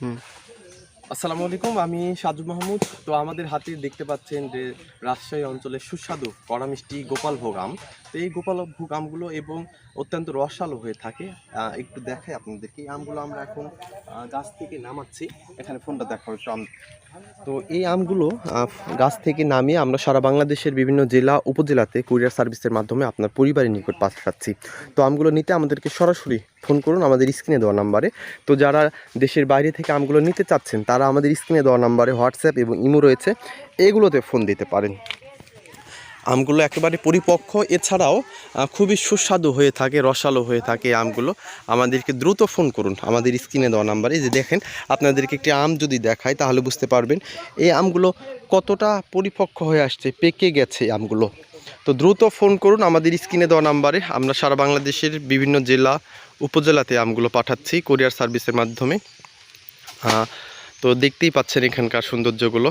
আসসালামু আলাইকুম, আমি সাজু মাহমুদ। তো আমাদের হাতে দেখতে পাচ্ছেন যে রাজশাহী অঞ্চলের সুস্বাদু কড়া মিষ্টি গোপাল ভোগ আম। তো এই গোপাল ভোগ আমগুলো এবং অত্যন্ত রসালো হয়ে থাকে একটু দেখাই আপনাদেরকে। আমগুলো আমরা এখন গাছ থেকে নামাচ্ছি। এখানে ফোনটা দেখাবো একটু আম তো এই আমগুলো গাছ থেকে নামিয়ে আমরা সারা বাংলাদেশের বিভিন্ন জেলা, উপজেলাতে কুরিয়ার সার্ভিসের মাধ্যমে আপনার পরিবারের নিকট পাঠাচ্ছি। তো আমগুলো নিতে আমাদেরকে সরাসরি ফোন করুন আমাদের স্ক্রিনে দেওয়া নাম্বারে। তো যারা দেশের বাইরে থেকে আমগুলো নিতে চাচ্ছেন, তারা আমাদের স্ক্রিনে দেওয়া নাম্বারে হোয়াটসঅ্যাপ এবং ইমো রয়েছে, এগুলোতে ফোন দিতে পারেন। আমগুলো একেবারে পরিপক্ক, এছাড়াও খুবই সুস্বাদু হয়ে থাকে, রসালো হয়ে থাকে আমগুলো। আমাদেরকে দ্রুত ফোন করুন, আমাদের স্ক্রিনে দেওয়া নাম্বারে। যে দেখেন, আপনাদেরকে একটি আম যদি দেখায় তাহলে বুঝতে পারবেন এই আমগুলো কতটা পরিপক্ক হয়ে আসছে, পেকে গেছে আমগুলো। তো দ্রুত ফোন করুন আমাদের স্ক্রিনে দেওয়া নাম্বারে। আমরা সারা বাংলাদেশের বিভিন্ন জেলা, উপজেলাতে আমগুলো পাঠাচ্ছি কোরিয়ার সার্ভিসের মাধ্যমে। তো দেখতেই পাচ্ছেন এখানকার সৌন্দর্যগুলো।